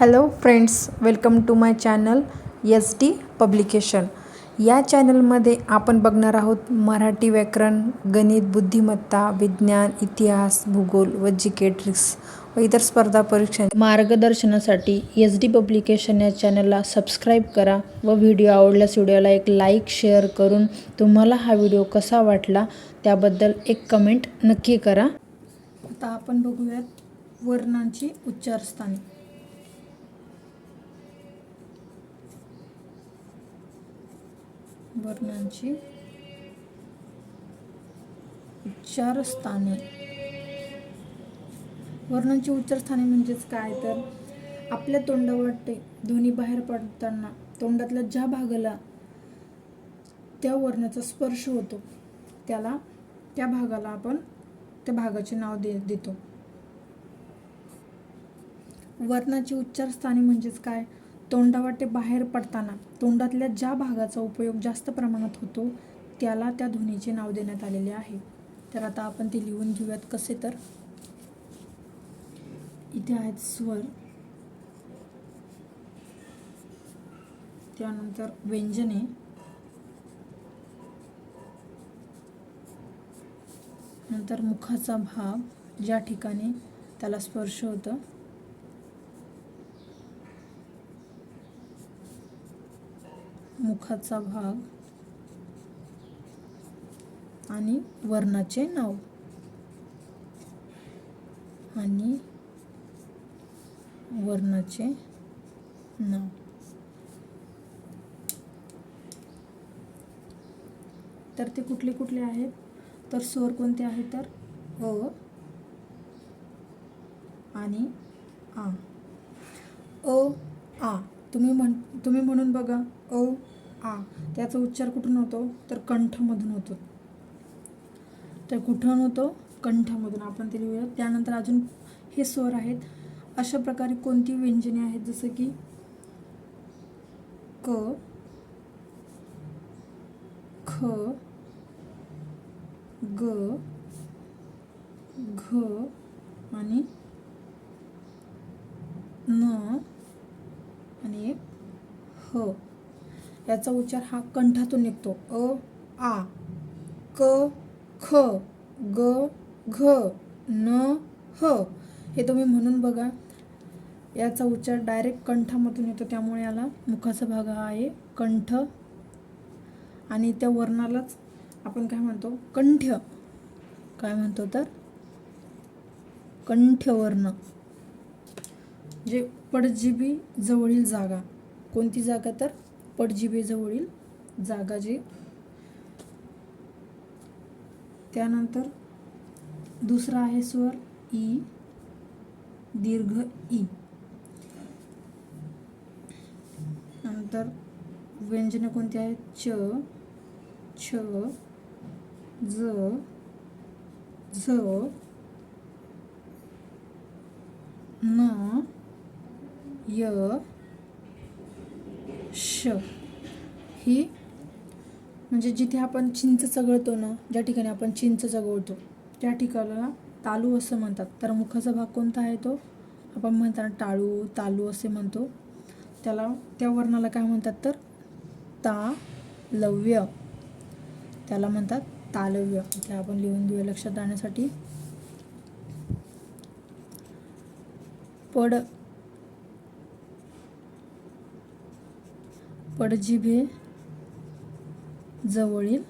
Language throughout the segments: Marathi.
Hello friends welcome to my channel S T publication या चॅनलमध्ये आपण बघणार आहोत मराठी व्याकरण गणित बुद्धिमत्ता विज्ञान इतिहास भूगोल व जिकेट्रिक्स व इतर स्पर्धा परीक्षा. मार्गदर्शनासाठी एस डी पब्लिकेशन या चॅनलला सबस्क्राईब करा व व्हिडिओ आवडल्यास व्हिडिओला एक लाईक शेअर करून तुम्हाला हा व्हिडिओ कसा वाटला त्याबद्दल एक कमेंट नक्की करा. आता आपण बघूयात वर्णांची उच्चारस्थाने. वर्णांची उच्चारस्थाने. वर्णांची उच्चारस्थाने म्हणजेच काय? तर आपल्या तोंडावाटे ध्वनी बाहेर पडताना तोंडातल्या ज्या भागाला त्या वर्णाचा स्पर्श होतो त्याला त्या भागाला आपण त्या भागाचे नाव दे देतो. वर्णाची उच्चारस्थाने म्हणजेच काय? तोंडावाटे बाहेर पडताना तोंडातल्या ज्या भागाचा उपयोग जास्त प्रमाणात होतो त्याला त्या ध्वनीचे नाव देण्यात आलेले आहे. तर आता आपण ते लिहून घेऊयात कसे तर. इथे आहेत स्वर. त्यानंतर व्यंजने. नंतर मुखाचा भाग ज्या ठिकाणी त्याला स्पर्श होतं. मुखाचा भाग आणि वर्णाचे नाव. आणि वर्णाचे नाव. तर ते कुठले कुठले आहेत? तर स्वर कोणते आहेत तर? अ आणि आ. अ आ. तुम्ही म्हण तुम्ही म्हणून बघा. ओ आ. त्याचा उच्चार कुठून होतो? तर कंठमधून होतो. तर कुठून होतो? कंठामधून. आपण ते लिहूया. त्यानंतर अजून हे स्वर आहेत. अशा प्रकारे कोणती व्यंजने आहेत? जसं की क ख ग घ आणि न आणि एक ह याचा उच्चार हा कंठातून निघतो. अ आ. क ख ग घ न ह. हे तुम्ही म्हणून बघा. याचा उच्चार डायरेक्ट कंठामधून येतो. त्यामुळे याला मुखाचा भाग हा आहे कंठ. आणि त्या वर्णालाच आपण काय म्हणतो? कंठ्य काय म्हणतो तर? कंठ्यवर्ण जे पडजिबी जवळील जागा. कोणती जागा तर? पटजिबेजवळील जागा जी. त्यानंतर दुसरा आहे स्वर ई. दीर्घ ई. नंतर व्यंजने कोणती आहेत? च छ ज झ न य श. ही म्हणजे जिथे आपण चिंच चघळतो ना ज्या ठिकाणी आपण चिंच चघळतो त्या ठिकाणाला तालू असं म्हणतात. तर मुखाचा भाग कोणता आहे तो? आपण म्हणताना टाळू तालू असे म्हणतो. त्याला त्या वर्णाला काय म्हणतात तर? तालव्य. त्याला म्हणतात तालव्य. इथे आपण लिहून घेऊया लक्षात राहण्यासाठी पड. पडजिभे जवळील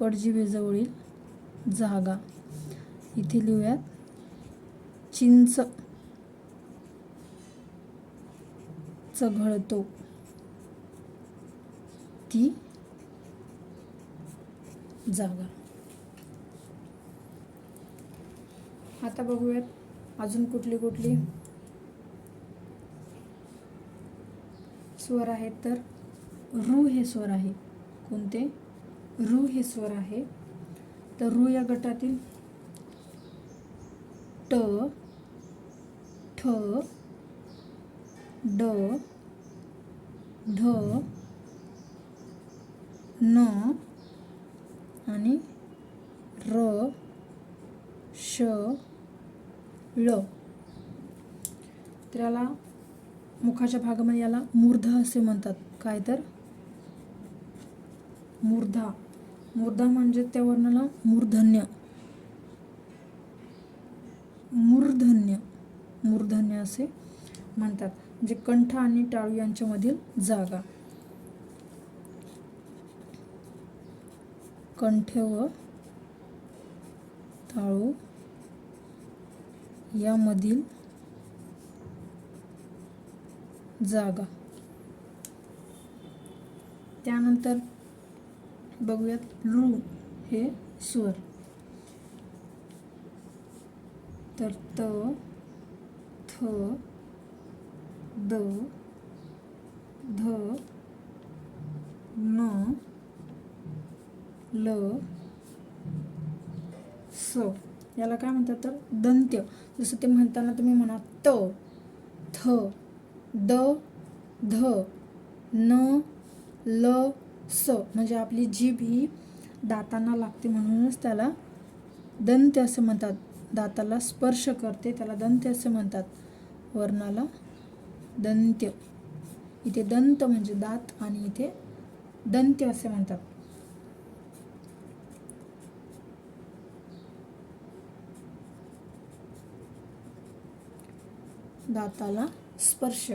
पडजिभेजवळील जागा. इथे लिहूयात चिंच चघळतो ती जागा. आता बघूयात अजून कुठली कुठली? स्वर आहेत तर रु हे स्वर आहे. कोणते? रु हे स्वर आहे. तर रु या गटातील ट ठ ड ढ न आणि र श ळ तर याला मुखाच्या भागामध्ये याला मूर्धा असे म्हणतात. काय तर? मूर्धा. मूर्धा म्हणजे त्या वर्णाला मूर्धन्य. मूर्धन्य. मूर्धन्य असे म्हणतात. म्हणजे कंठ आणि टाळू यांच्यामधील जागा. कंठ व टाळू यामधील जागा. त्यानंतर बघूयात लू हे स्वर. तर त थ द ध न ल स. याला काय म्हणतात तर? दंत्य. जसं ते म्हणताना तुम्ही म्हणा त थ. द ध न ल स. म्हणजे आपली जीभ ही दातांना लागते म्हणूनच त्याला दंत्य असं म्हणतात. दाताला स्पर्श करते त्याला दंत्य असं म्हणतात. वर्णाला दंत्य. इथे दंत म्हणजे दात आणि इथे दंत्य असे म्हणतात. दाताला स्पर्श.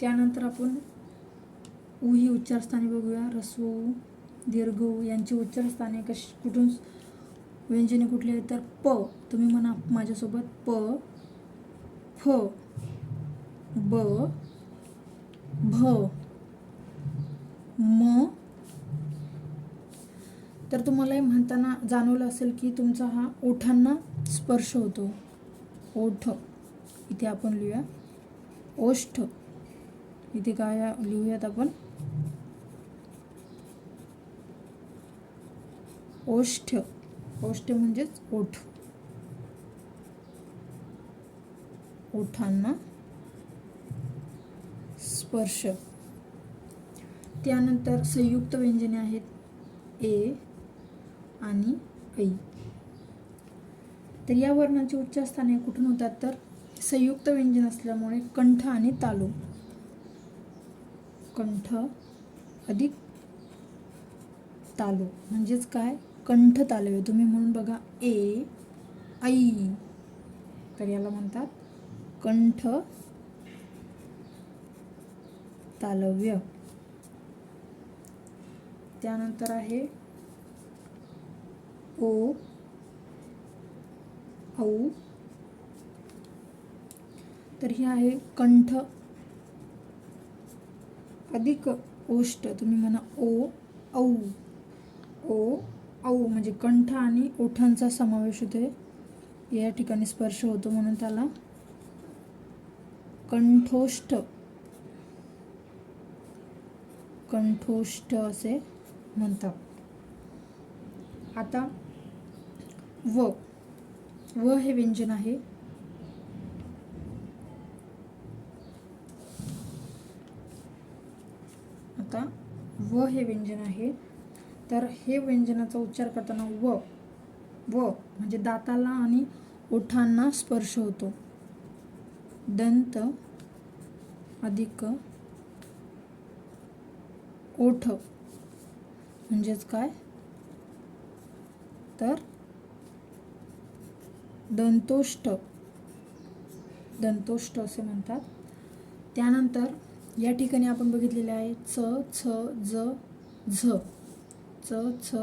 त्यानंतर आपण ऊ ही उच्चारस्थाने बघूया. रस्व दीर्घ ऊ यांची उच्चारस्थाने कशी कुठून व्यंजने कुठली आहेत? तर प तुम्ही म्हणा माझ्यासोबत. प फ ब भ म. तर तुम्हाला हे म्हणताना जाणवलं असेल की तुमचा हा ओठांना स्पर्श होतो. ओठ. इथे आपण लिहूया. ओष्ठ. इथे काय लिहूयात आपण. ओष्ठ. ओष्ठ म्हणजेच ओठ. ओठांना स्पर्श. त्यानंतर संयुक्त व्यंजने आहेत ए आणि ऐ. तर या वर्णाचे उच्चारस्थाने कुठून होतात तर? संयुक्त व्यंजन असल्यामुळे कंठ आणि तालू कंठ अधिक तालू म्हणजेच काय? कंठ तालव्य तुम्ही म्हणून बघा ए ऐ तर याला म्हणतात कंठ तालव्य. त्यानंतर आहे ओ औ तर ही आहे कंठ. अधिक ओष्ट तुम्ही म्हणा ओ औ. ओ औ म्हणजे कंठ आणि ओठांचा समावेश होते या ठिकाणी स्पर्श होतो म्हणून त्याला कंठोष्ट कंठोष्ट असे म्हणतात. आता व व हे व्यंजन आहे आता व हे व्यंजन आहे. तर हे व्यंजनाचा उच्चार करताना व व म्हणजे दाताला आणि ओठांना स्पर्श होतो. दंत अधिक ओठ म्हणजेच काय? तर दंतोष्ट दंतोष्ट असे म्हणतात. त्यानंतर या ठिकाणी आपण बघितलेले आहे च छ ज झ. च छ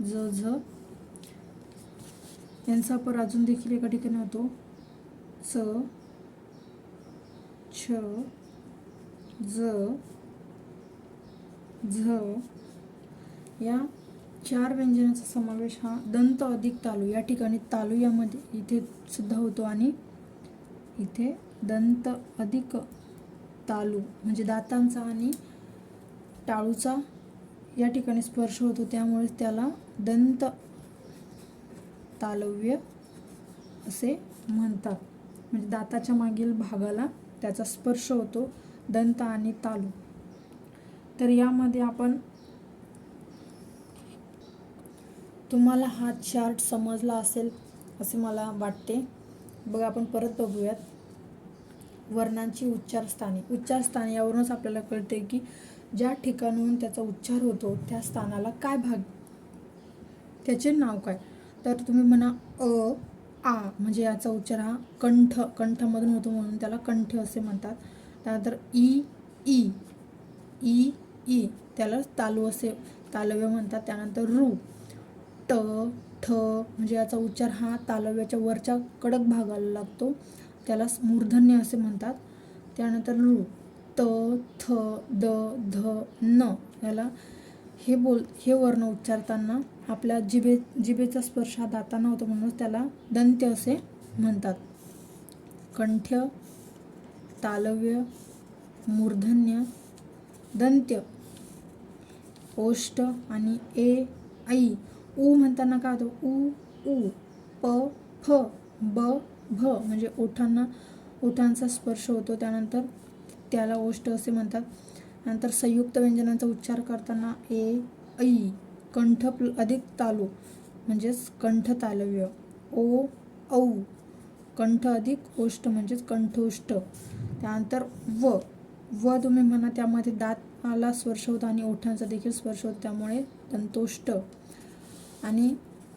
ज झ. यांचा पर अजून देखील एका ठिकाणी होतो. च छ ज झ. या चार व्यंजनाचा समावेश हा दंत अधिक तालू या ठिकाणी तालू यामध्ये इथे सुद्धा होतो आणि इथे दंत अधिक तालू म्हणजे दातांचा आणि टाळूचा या ठिकाणी स्पर्श होतो. त्यामुळे त्याला दंत तालव्य असे म्हणतात. म्हणजे दाताच्या मागील भागाला त्याचा स्पर्श होतो दंत आणि तालू. तर यामध्ये आपण तुम्हाला हा चार्ट समजला असेल असे मला वाटते. बघा आपण परत बघूयात. वर्णांची उच्चारस्थाने. उच्चारस्थाने यावरूनच आपल्याला कळते की ज्या ठिकाणाहून त्याचा उच्चार होतो त्या स्थानाला काय भाग? त्याचे नाव काय? तर तुम्ही म्हणा अ आ म्हणजे याचा उच्चार हा कंठ कंठामधून होतो म्हणून त्याला कंठ असे म्हणतात. त्यानंतर ई ई ई ई त्याला तालू असे तालव्य म्हणतात. त्यानंतर रू ट ठ म्हणजे याचा उच्चार हा तालव्याच्या वरच्या कडक भागाला लागतो. त्याला मूर्धन्य असे म्हणतात. त्यानंतर रू त थ द ध न याला हे बोल हे वर्ण उच्चारताना आपल्या जिभे जिभेचा स्पर्श हा दाताना होतो म्हणूनच त्याला दंत्य असे म्हणतात. कंठ्य तालव्य मूर्धन्य दंत्य ओष्ट आणि ए ऐ उ म्हणताना काय होतं? उ उ प फ ब भ म्हणजे ओठांना ओठांचा स्पर्श होतो. त्यानंतर त्याला ओष्ट असे म्हणतात. नंतर संयुक्त व्यंजनांचा उच्चार करताना ए ऐ कंठ प्ल अधिक तालू म्हणजेच कंठ तालव्य. ओ औ कंठ अधिक ओष्ट म्हणजेच कंठोष्ट त्यानंतर व व तुम्ही म्हणा त्यामध्ये दाताला स्पर्श होतो आणि ओठांचा देखील स्पर्श होतो. त्यामुळे दंतोष्ट आणि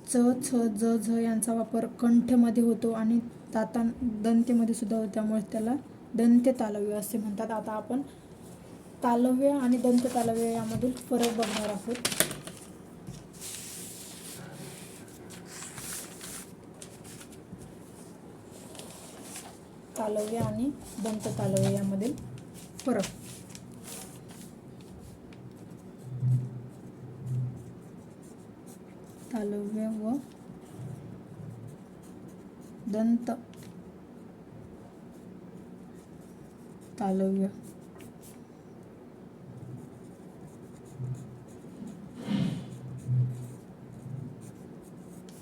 च छ ज झ यांचा वापर कंठमध्ये होतो आणि दातां दंतेमध्ये सुद्धा होतो त्यामुळे त्याला दंत्य तालव्य असे म्हणतात. आता आपण तालव्य आणि दंत तालव्य यामधील फरक बघणार आहोत. तालव्य आणि दंत तालव्य यामधील फरक. तालव्य व दंत तालव्य.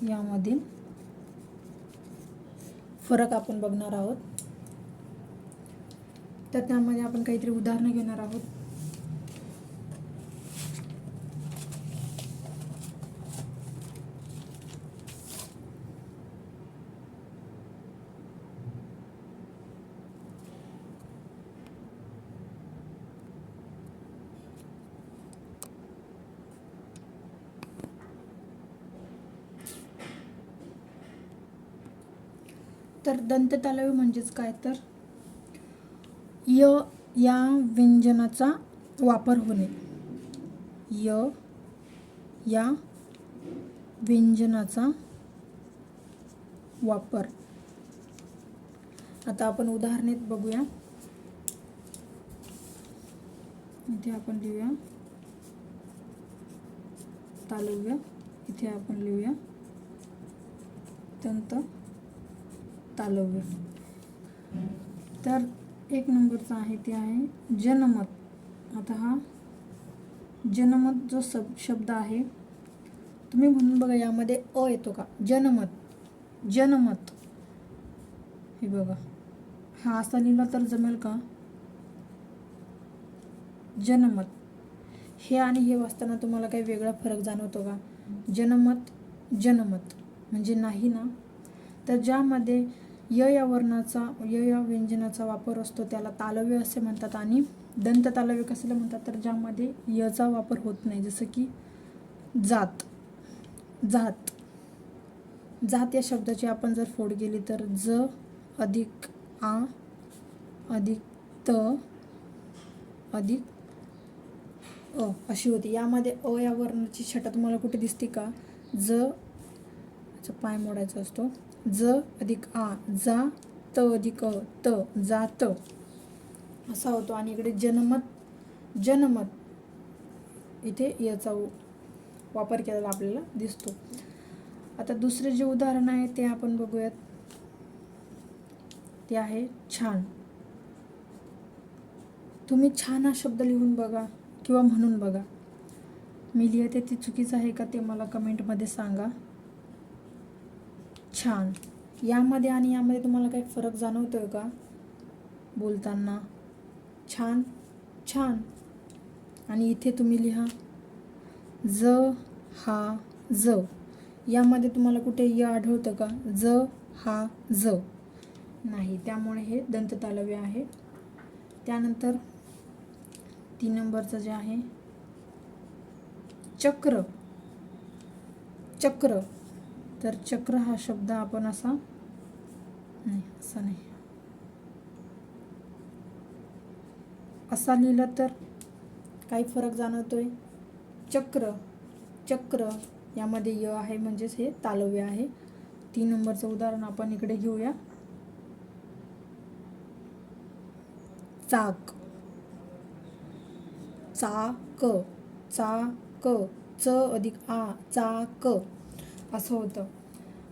यामधील फरक आपण बघणार आहोत. तर त्यामध्ये आपण काहीतरी उदाहरणं घेणार आहोत. तर दंततालव्य म्हणजेच काय तर? य या व्यंजनाचा वापर होणे. य या व्यंजनाचा वापर. आता आपण उदाहरणेत बघूया. इथे आपण लिहूया. तालव्य. इथे आपण लिहूया. दंत तालव्य. तर एक नंबरचा आहे ते आहे जनमत. आता हा जनमत जो सब शब्द आहे तुम्ही म्हणून बघा यामध्ये अ येतो का? जनमत. जनमत. हे बघा. हा असा लिहिला तर जमेल का? जनमत. हे आणि हे वाचताना तुम्हाला काही वेगळा फरक जाणवतो का? जनमत जनमत. म्हणजे नाही ना? तर ज्यामध्ये य या वर्णाचा य या व्यंजनाचा वापर असतो त्याला तालव्य असे म्हणतात. आणि दंत तालव्य कशाला म्हणतात? तर ज्यामध्ये यचा वापर होत नाही जसं की जात. जात. जात या शब्दाची आपण जर फोड केली तर ज अधिक आ अधिक त अधिक अ अशी होती. यामध्ये अ या वर्णाची छटा तुम्हाला कुठे दिसते का? ज पाय मोडायचा असतो. ज अधिक आ जा त अधिक त जात. असा होतो. आणि इकडे जनमत जनमत. इथे याचा वापर केलेला आपल्याला दिसतो. आता दुसरे जे उदाहरण आहे ते आपण बघूयात. ते आहे छान. तुम्ही छान हा शब्द लिहून बघा किंवा म्हणून बघा. मी लिहिते ती चुकीचं आहे का ते मला कमेंटमध्ये सांगा. छान. यामध्ये आणि यामध्ये तुम्हाला काही फरक जाणवतोय का? बोलताना. छान. छान. आणि इथे तुम्ही लिहा. ज हा ज. यामध्ये तुम्हाला कुठे य आढळतं का? ज हा ज. नाही त्यामुळे हे दंततालव्य आहे. त्यानंतर तीन नंबरचं जे आहे चक्र. चक्र. तर चक्र हा शब्द आपण असा नाही असा नाही. असा लिहिलं तर काही फरक जाणवतोय. चक्र चक्र यामध्ये य आहे म्हणजेच हे तालव्य आहे. तीन नंबरचं उदाहरण आपण इकडे घेऊया. चाक चाक चाक च अधिक आ चाक. असं होतं.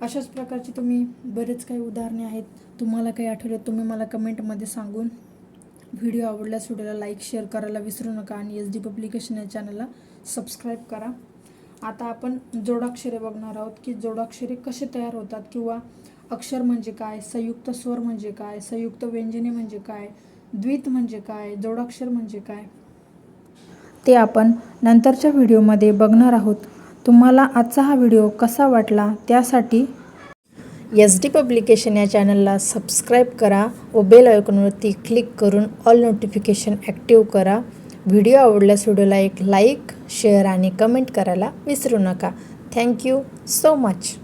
अशाच प्रकारची तुम्ही बरेच काही उदाहरणे आहेत. तुम्हाला काही आठवले तुम्ही मला कमेंटमध्ये सांगून व्हिडिओ आवडल्यास व्हिडिओला लाईक शेअर करायला विसरू नका आणि एस डी पब्लिकेशन या चॅनलला सबस्क्राईब करा. आता आपण जोडाक्षरे बघणार आहोत की जोडाक्षरे कसे तयार होतात किंवा अक्षर म्हणजे काय संयुक्त स्वर म्हणजे काय संयुक्त व्यंजने म्हणजे काय द्वित म्हणजे काय जोडाक्षर म्हणजे काय ते आपण नंतरच्या व्हिडिओमध्ये बघणार आहोत. तुम्हाला आजचा हा व्हिडिओ कसा वाटला त्यासाठी एस डी पब्लिकेशन या चॅनलला सबस्क्राईब करा व बेल आयकॉनवरती क्लिक करून ऑल नोटिफिकेशन ॲक्टिव्ह करा. व्हिडिओ आवडल्यास व्हिडिओला एक लाईक शेअर आणि कमेंट करायला विसरू नका. Thank you so much.